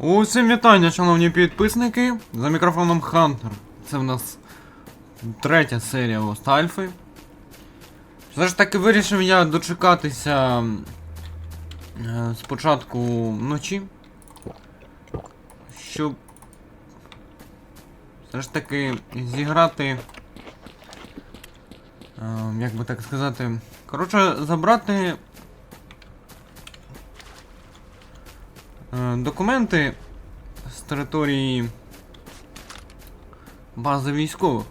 Усім вітання, шановні підписники. За мікрофоном Хантер. Це в нас третя серія Alpha. Все ж таки вирішив я дочекатися е, спочатку вночі. Щоб все ж таки зіграти. е, Як би так сказати. Коротше, забрати Документи з території бази військових.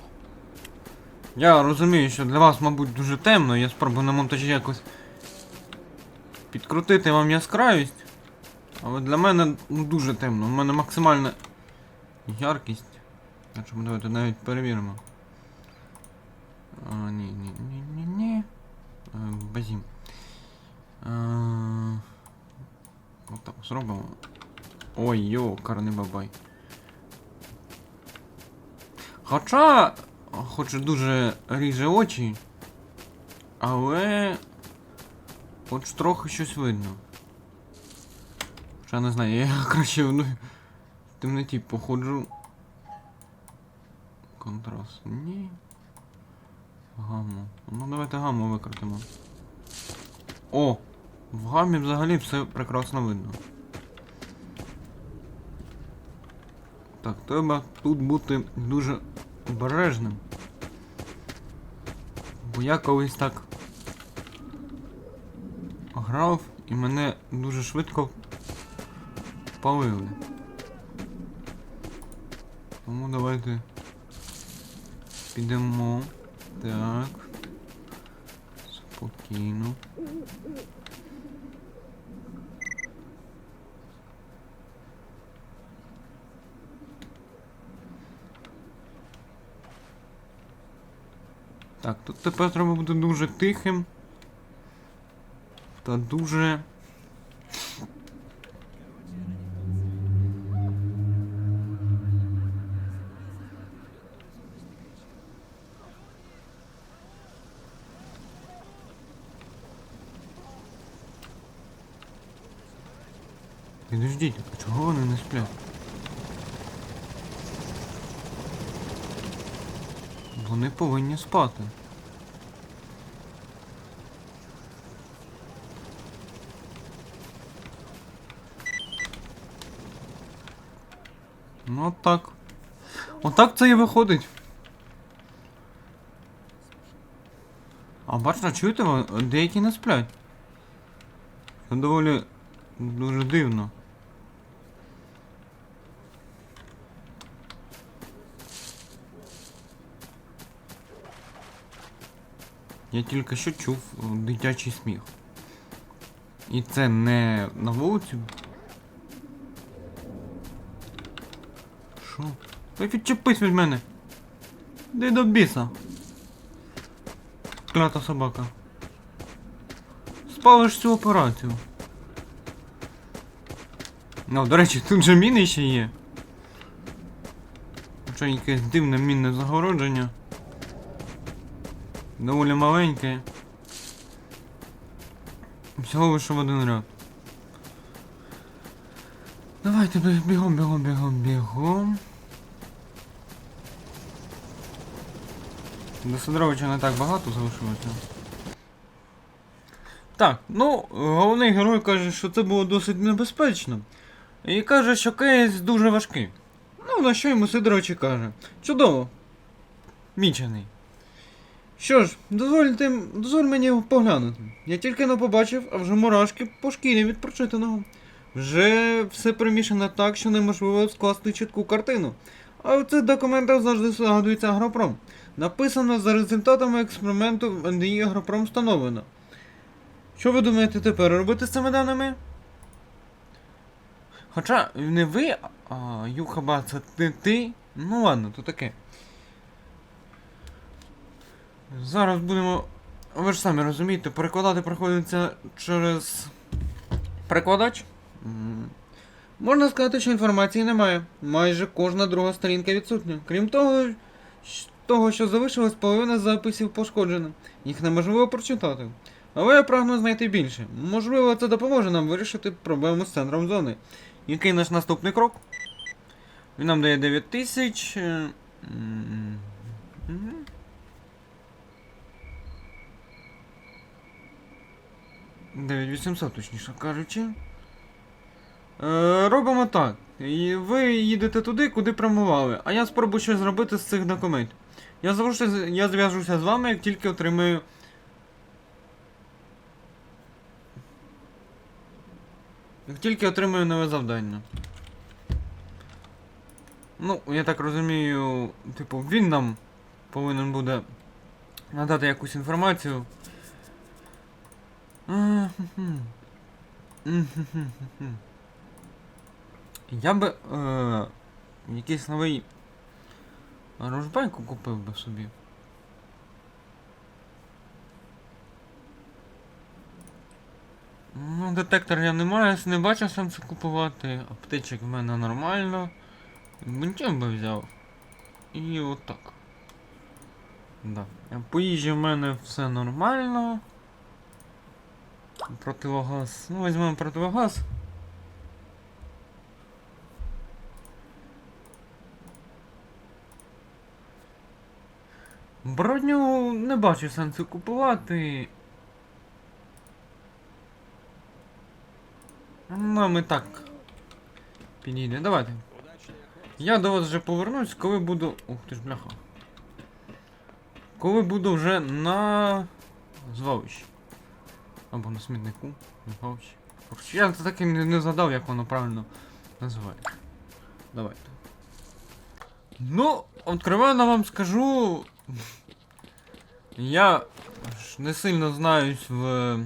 Я розумію, що для вас, мабуть, дуже темно, я спробую на монтажі якось підкрутити вам яскравість. Але для мене ну, дуже темно. У мене максимальна яркість. Якщо ми давайте навіть перевіримо. А, ні, ні, ні, ні, ні. Е, Базім. Е, Отак зробимо. Ой, йо, карний бабай. Хоча, хоч дуже ріже очі, але хоч трохи щось видно. Хоча не знаю, я краще в темноті походжу. Контраст. Ні. Гамму. Ну давайте гамму викрутимо. О! В гамі взагалі все прекрасно видно. Так, треба тут бути дуже обережним. Бо я колись так грав і мене дуже швидко палили. Тому давайте підемо. Так. Спокійно. Так, тут тепер треба бути дуже тихим. Та дуже. Підождіть, а чого вони не сплять? Вони повинні спати. Ну от так. Отак це і виходить. А бачите, чуєте, деякі не сплять. Це доволі дуже дивно. Я тільки що чув е, дитячий сміх. І це не на вулиці. Що? Та відчепись від мене. Де до біса. Клята собака. Спалиш цю операцію. Ну, до речі, тут же міни ще є. Хоча якесь дивне мінне загородження. Доволі маленьке. Всього лише в один ряд. Давайте бігом, бігом, бігом, бігом. До Сидоровича не так багато залишилося. Так, ну, головний герой каже, що це було досить небезпечно. І каже, що кейс дуже важкий. Ну, на що йому Сидорович каже. Чудово. Мічений. Що ж, дозвольте, дозволь мені поглянути. Я тільки не побачив, а вже мурашки по шкірі від прочитаного. Вже все примішано так, що неможливо скласти чітку картину. А в цих документах завжди згадується Агропром. Написано за результатами експерименту в НДІ Агропром встановлено. Що ви думаєте тепер робити з цими даними? Хоча не ви, а Юхаба, це ти, ти. Ну ладно, то таке. Зараз будемо. Ви ж самі розумієте, перекладати приходиться через перекладач. Можна сказати, що інформації немає. Майже кожна друга сторінка відсутня. Крім того, того, що залишилось, половина записів пошкоджена. Їх неможливо прочитати. Але я прагну знайти більше. Можливо, це допоможе нам вирішити проблему з центром зони. Який наш наступний крок? Він нам дає 9 тисяч. е. Дев'ять 800, точніше кажучи. Е, робимо так. Ви їдете туди, куди прямували, а я спробую щось зробити з цих документів. Я зв'яжуся, з- я зв'яжуся з вами, як тільки отримаю. Як тільки отримаю нове завдання. Ну, я так розумію, типу, він нам повинен буде надати якусь інформацію. Я би е, якийсь новий рожбайку купив би собі. Ну, детектор я не маю, не бачу сенсу купувати. Аптечок в мене нормально. Бентін би взяв. І отак. Да. По їжі в мене все нормально. Противогаз. Ну, візьмемо противогаз. Броню не бачу сенсу купувати. Нам і так. Підійде. Давайте. Я до вас вже повернусь, коли буду. Ух ти ж бляха. Коли буду вже на звалищі. Або на смітнику. Звалищі. Я так і не, не згадав, як воно правильно називається. Давайте. Ну, відкриваю вам скажу. Я не сильно знаюсь в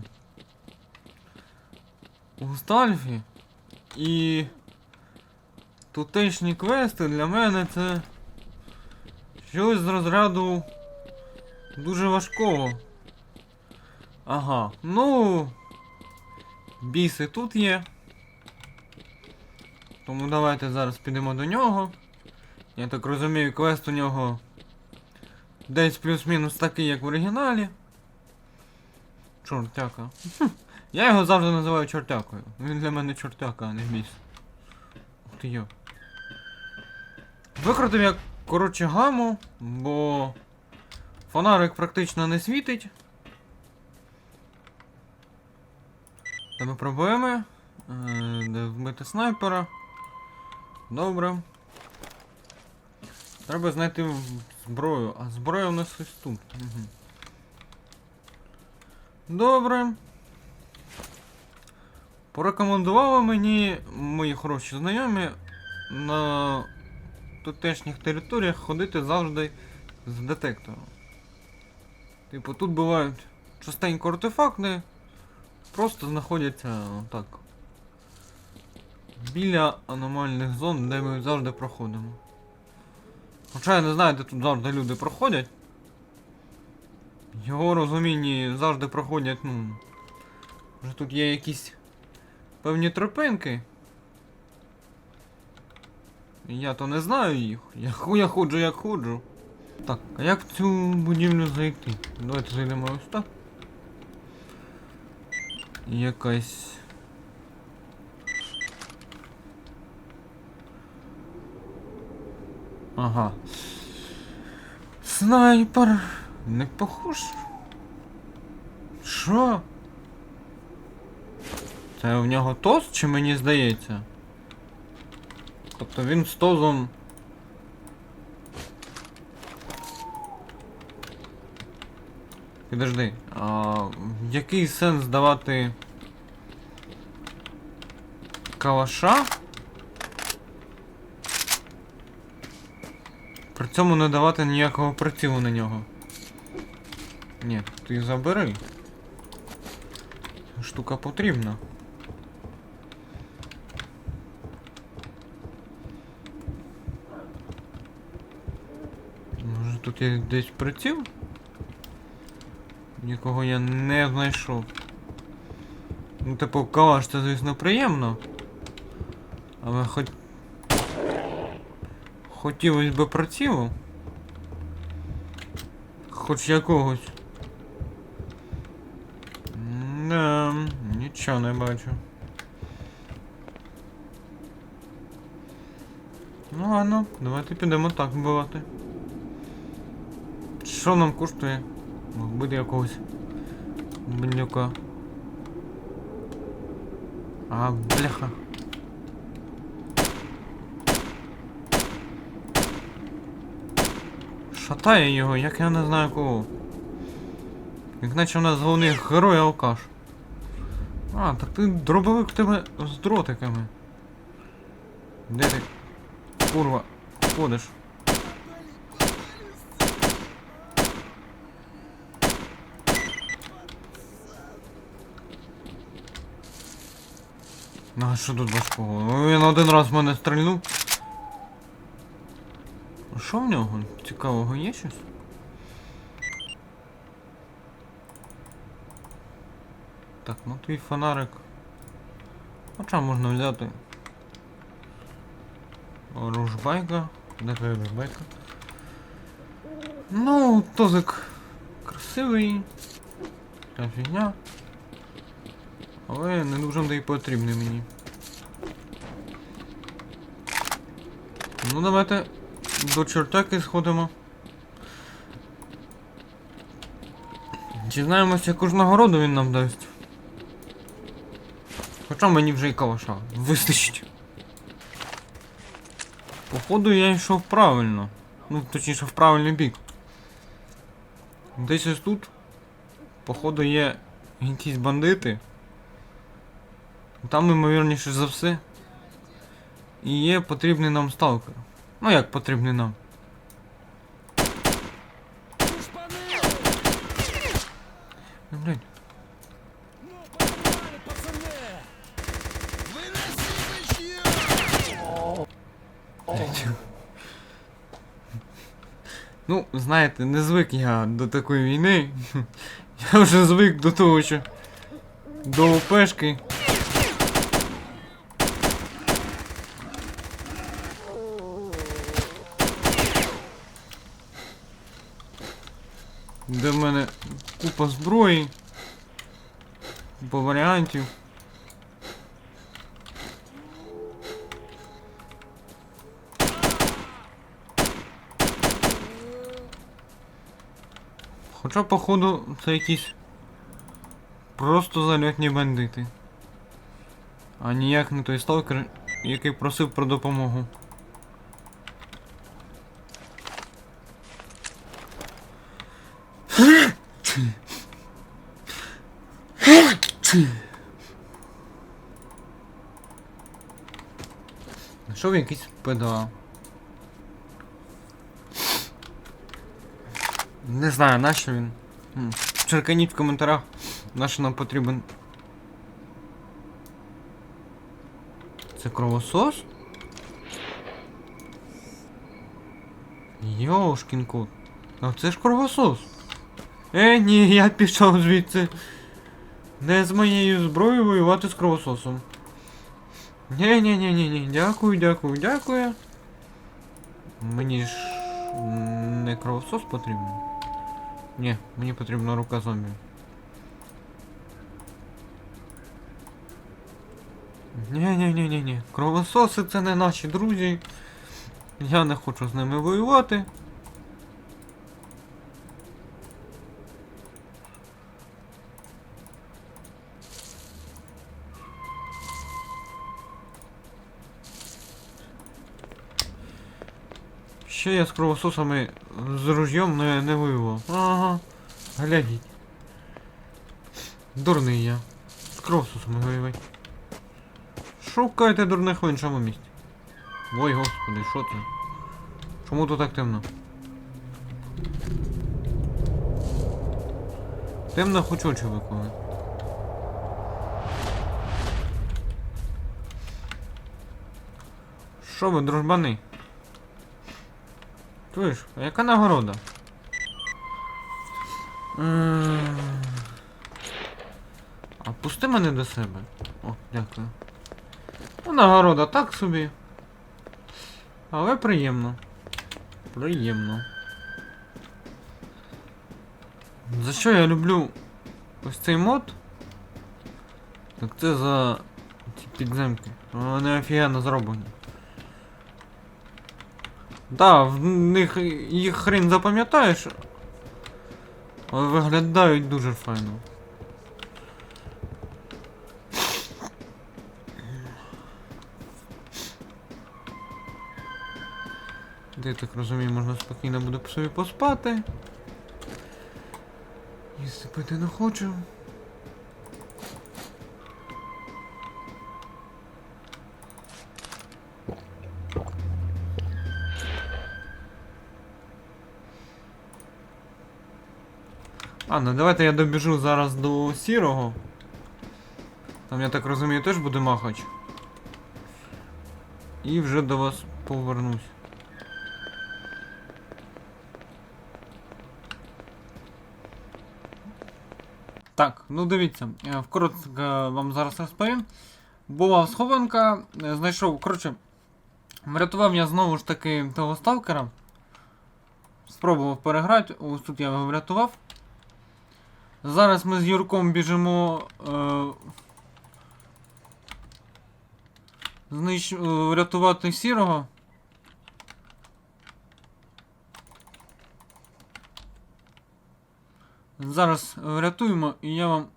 Густальфі. І тутешні квести для мене це щось з розряду дуже важкого. Ага, ну біси тут є. Тому давайте зараз підемо до нього. Я так розумію, квест у нього десь плюс-мінус такий, як в оригіналі. Чортяка. Хм, Я його завжди називаю чортякою. Він для мене чортяка, а не біс. Ух ти йо. Викрутив я, коротше, гаму, бо фонарик практично не світить. Тебе проблеми. Е, Де вбити снайпера. Добре. Треба знайти зброю. А зброя у нас ось тут. Угу. Добре. Порекомендували мені мої хороші знайомі на тутешніх територіях ходити завжди з детектором. Типу, тут бувають частенько артефакти, просто знаходяться так. Біля аномальних зон, де ми завжди проходимо. Хоча я не знаю, де тут завжди люди проходять. Його розумінні завжди проходять, ну. Вже тут є якісь певні тропинки. Я то не знаю їх. Я, я ходжу як ходжу. Так, а як в цю будівлю зайти? Давайте зайдемо ось так. Якась. Ага. Снайпер. Не похож. Що? Це в нього тост чи мені здається? Тобто він з тозом. Підожди, а який сенс давати калаша? При цьому не давати ніякого прицілу на нього. Ні, ти забери. Штука потрібна. Може тут є десь приціл? Нікого я не знайшов. Ну, типу, калаш це, звісно, приємно. Але хоч. Хотілося б прицілу. Хоч якогось. Да, нічого не бачу. Ну ладно, давайте підемо так вбивати. Що нам коштує? Вбити якогось бандюка. А, бляха. Шатає його, як я не знаю кого. Як наче в нас головний герой алкаш. А, так ти дробовик тебе з дротиками. Де ти? Курва, ходиш. Ну, а що тут важкого? Ну, Він один раз в мене стрільнув. Що в нього? Цікавого є щось? Так, ну твій фонарик. Хоча можна взяти. Ружбайка. Де твоя ружбайка? Ну, тозик красивий. Та фігня. Але не дуже да й потрібний мені. Ну давайте до чертаки сходимо. Дізнаємося, яку ж нагороду він нам дасть. Хоча мені вже і калаша вистачить. Походу я йшов правильно. Ну, точніше в правильний бік. Десь ось тут, походу, є якісь бандити. Там, ймовірніше за все. І є потрібний нам сталкер. Ну як потрібний нам? Ну, блядь. Ну, знаєте, не звик я до такої війни. Я вже звик до того, що до ОПшки. Де в мене купа зброї, купа варіантів. Хоча, походу, це якісь просто зальотні бандити. А ніяк не той сталкер, який просив про допомогу. Знайшов якийсь педал. Не знаю, нащо він. Черканіть в коментарях, нащо нам потрібен. Це кровосос? Йошкін кот. А це ж кровосос. Е, ні, я пішов звідси. Не з моєю зброєю воювати з кровососом. ні ні ні ні ні дякую, дякую, дякую. Мені ж не кровосос потрібен. Ні, мені потрібна рука зомбі. Ні-ні-ні-ні-ні. Кровососи це не наші друзі. Я не хочу з ними воювати. Ще я з кровососами з ружьом не, не воював. Ага. Глядіть. Дурний я. З кровососами воювати. Шукайте дурних в іншому місці. Ой, господи, що це? Чому тут так темно? Темно хоч очі виколи. Що ви, дружбани? Чуєш, а яка нагорода? А пусти мене до себе. О, дякую. Ну, нагорода так собі. Але приємно. Приємно. За що я люблю ось цей мод? Так це за ці підземки. Вони офігенно зроблені. Да, в них їх хрен запам'ятаєш. Виглядають дуже файно. Де так розумію, можна спокійно буде по собі поспати. Їсти пити не хочу. А, ну давайте я добіжу зараз до сірого. Там, я так розумію, теж буде махач. І вже до вас повернусь. Так, ну дивіться, е, вкоротко вам зараз розповім. Була схованка, е, знайшов, коротше, врятував я знову ж таки того сталкера. Спробував переграти, ось тут я його врятував. Зараз ми з Юрком біжимо. Е, знищ, е, врятувати сірого. Зараз врятуємо і я вам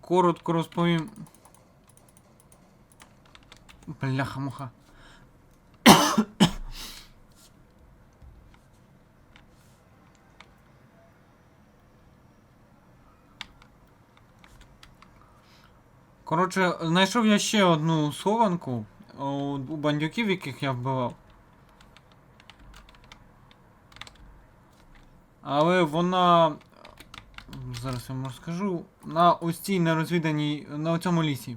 коротко розповім. Бляха-муха. Коротше, знайшов я ще одну схованку у, бандюків, яких я вбивав. Але вона. Зараз я вам розкажу. На ось цій нерозвіданій. на цьому лісі.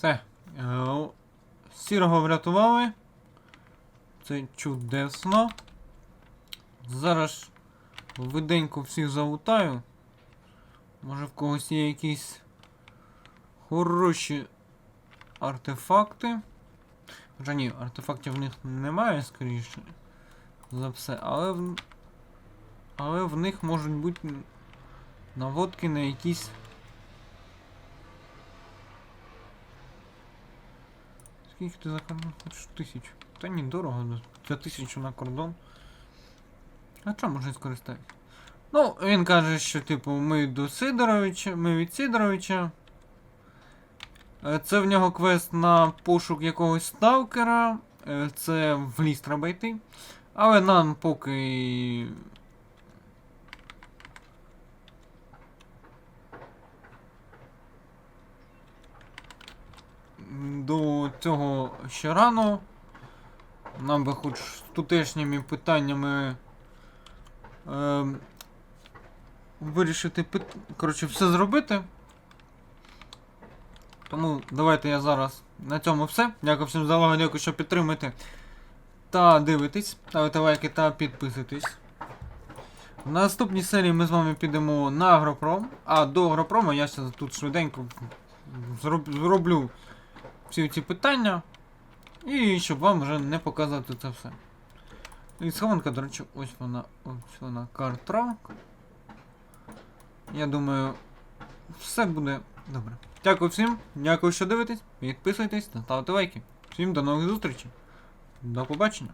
Все. Е, о, Сірого врятували. Це чудесно. Зараз виденько всіх залутаю. Може в когось є якісь хороші артефакти. Хоча ні, артефактів в них немає, скоріше. За все, але в... Але в них можуть бути наводки на якісь Скільки ти за кордон хочеш? Тисячу. Та ні, дорого. ну, За тисячу на кордон. А чому можна скористатися? Ну, він каже, що типу ми до Сидоровича, ми від Сидоровича. Е, Це в нього квест на пошук якогось сталкера. Е, Це в ліс треба йти. Але нам поки. До цього ще рано. Нам би хоч з тутешніми питаннями е, вирішити пит... Коротше, все зробити. Тому давайте я зараз на цьому все. Дякую всім за увагу, дякую, що підтримуєте та дивитесь, ставите лайки та підписуйтесь. В наступній серії ми з вами підемо на Агропром, а до Агропрома я ще тут швиденько зроб- зроблю всі ці питання. І щоб вам вже не показувати це все. І схованка, до речі, ось вона. Ось вона картрак. Я думаю, все буде добре. Дякую всім, дякую, що дивитесь. Підписуйтесь та ставте лайки. Всім до нових зустрічей. До побачення.